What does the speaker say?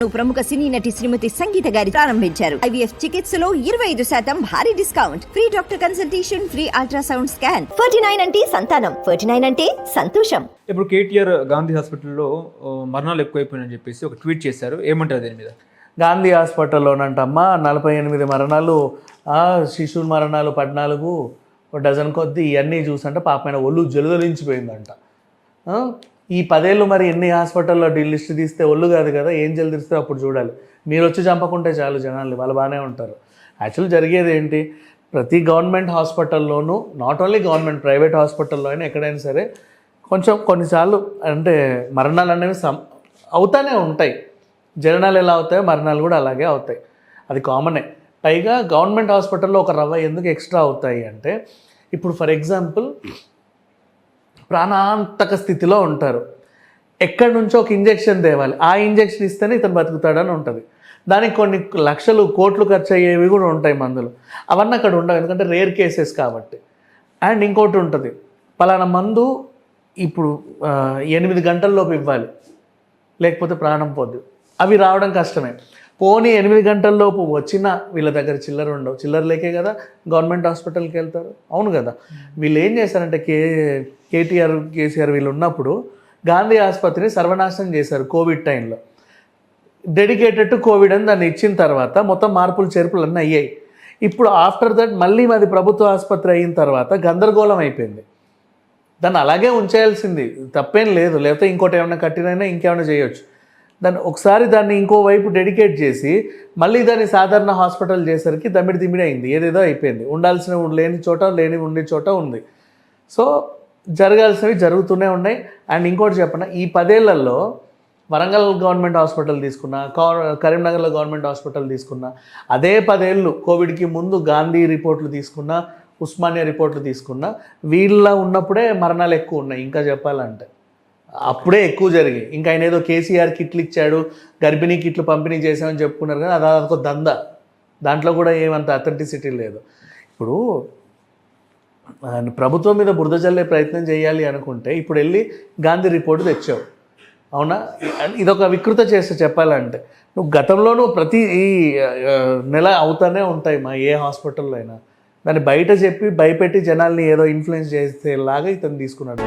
ప్రముఖ సినీ నటి శ్రీమతి సంగీత గారి ప్రారంభించారు. ఐవీఎఫ్ చికిత్సలో ఇరవై ఐదు శాతం భారీ discount. Free doctor consultation free ultrasound scan. Ferty nine అంటే సంతానం. ఫర్టీ నైన్ అంటే సంతోషం. ఇప్పుడు కేటీఆర్ గాంధీ హాస్పిటల్లో మరణాలు ఎక్కువైపోయినాయని చెప్పేసి ఒక ట్వీట్ చేశారు. ఏమంటారు దీని మీద? గాంధీ హాస్పిటల్లోనంటమ్మా నలభై ఎనిమిది మరణాలు ఆ, శిశువుల మరణాలు పద్నాలుగు ఒక డజన్ కొద్దీ ఇవన్నీ చూసంటే పాపమైన ఒళ్ళు జలుదలించిపోయిందంట ఆ, ఈ పదేళ్ళు మరి ఎన్ని హాస్పిటల్లో డీ లిస్ట్ తీస్తే ఒళ్ళు కాదు కదా ఏం జల్దిస్తే అప్పుడు చూడాలి. మీరు వచ్చి చంపకుంటే చాలు జనాలు వాళ్ళు బాగానే ఉంటారు. యాక్చువల్ జరిగేది ఏంటి ప్రతి గవర్నమెంట్ హాస్పిటల్లోనూ నాట్ ఓన్లీ గవర్నమెంట్ ప్రైవేట్ హాస్పిటల్లో అయినా ఎక్కడైనా సరే కొంచెం కొన్నిసార్లు అంటే మరణాలు అనేవి సం అవుతానే ఉంటాయి. జననాలు ఎలా అవుతాయో మరణాలు కూడా అలాగే అవుతాయి. అది కామనే. పైగా గవర్నమెంట్ హాస్పిటల్లో ఒక రవ్వ ఎందుకు ఎక్స్ట్రా అవుతాయి అంటే ఇప్పుడు ఫర్ ఎగ్జాంపుల్ ప్రాణాంతక స్థితిలో ఉంటారు. ఎక్కడి నుంచో ఒక ఇంజెక్షన్ తేవాలి. ఆ ఇంజెక్షన్ ఇస్తేనే ఇతను బతుకుతాడని ఉంటుంది. దానికి కొన్ని లక్షలు కోట్లు ఖర్చు అయ్యేవి కూడా ఉంటాయి మందులు. అవన్నీ అక్కడ ఉండవు. ఎందుకంటే రేర్ కేసెస్ కాబట్టి. అండ్ ఇంకోటి ఉంటుంది. పలానా మందు ఇప్పుడు ఎనిమిది గంటల్లోపు ఇవ్వాలి. లేకపోతే ప్రాణం పోద్దు. అవి రావడం కష్టమే. పోనీ ఎనిమిది గంటల్లోపు వచ్చినా వీళ్ళ దగ్గర చిల్లర ఉండవు. చిల్లర లేకే కదా గవర్నమెంట్ హాస్పిటల్కి వెళ్తారు. అవును కదా. వీళ్ళు ఏం చేశారంటే కే కేటీఆర్ కేసీఆర్ వీళ్ళు ఉన్నప్పుడు గాంధీ ఆసుపత్రిని సర్వనాశనం చేశారు కోవిడ్ టైంలో. డెడికేటెడ్ టు కోవిడ్ అని దాన్ని ఇచ్చిన తర్వాత మొత్తం మార్పులు చేర్పులు అన్నీ అయ్యాయి. ఇప్పుడు ఆఫ్టర్ దట్ మళ్ళీ మాది ప్రభుత్వ ఆసుపత్రి అయిన తర్వాత గందరగోళం అయిపోయింది. దాన్ని అలాగే ఉంచేయాల్సింది. తప్పేం లేదు. లేకపోతే ఇంకోటి ఏమైనా కట్టినైనా ఇంకేమైనా చేయొచ్చు. దాన్ని ఒకసారి దాన్ని ఇంకో వైపు డెడికేట్ చేసి మళ్ళీ దాన్ని సాధారణ హాస్పిటల్ చేసరికి దమ్మిడి దిమిడి అయింది. ఏదేదో అయిపోయింది. ఉండాల్సిన లేని చోట లేని ఉండే చోట ఉంది. సో జరగాల్సినవి జరుగుతూనే ఉన్నాయి. అండ్ ఇంకోటి చెప్పన ఈ పదేళ్ళలో వరంగల్ గవర్నమెంట్ హాస్పిటల్ తీసుకున్నా కా- కరీంనగర్లో గవర్నమెంట్ హాస్పిటల్ తీసుకున్నా అదే పదేళ్ళు కోవిడ్కి ముందు గాంధీ రిపోర్ట్లు తీసుకున్నా ఉస్మానియా రిపోర్ట్లు తీసుకున్నా వీళ్ళ ఉన్నప్పుడే మరణాలు ఎక్కువ ఉన్నాయి. ఇంకా చెప్పాలంటే అప్పుడే ఎక్కువ జరిగాయి. ఇంకా ఆయన ఏదో కేసీఆర్ కిట్లు ఇచ్చాడు గర్భిణీ కిట్లు పంపిణీ చేశామని చెప్పుకున్నారు కానీ అది అదొక దంద. దాంట్లో కూడా ఏమంత అథెంటిసిటీ లేదు. ఇప్పుడు ప్రభుత్వం మీద బురద చల్లే ప్రయత్నం చేయాలి అనుకుంటే ఇప్పుడు వెళ్ళి గాంధీ రిపోర్ట్ తెచ్చావు. అవునా? ఇదొక వికృత చేస్తే చెప్పాలంటే. నువ్వు గతంలోనూ ప్రతి ఈ నెల అవుతానే ఉంటాయి మా ఏ హాస్పిటల్లో అయినా. దాన్ని బయట చెప్పి భయపెట్టి జనాల్ని ఏదో ఇన్ఫ్లుయెన్స్ చేసేలాగా ఇతను తీసుకున్నాడు.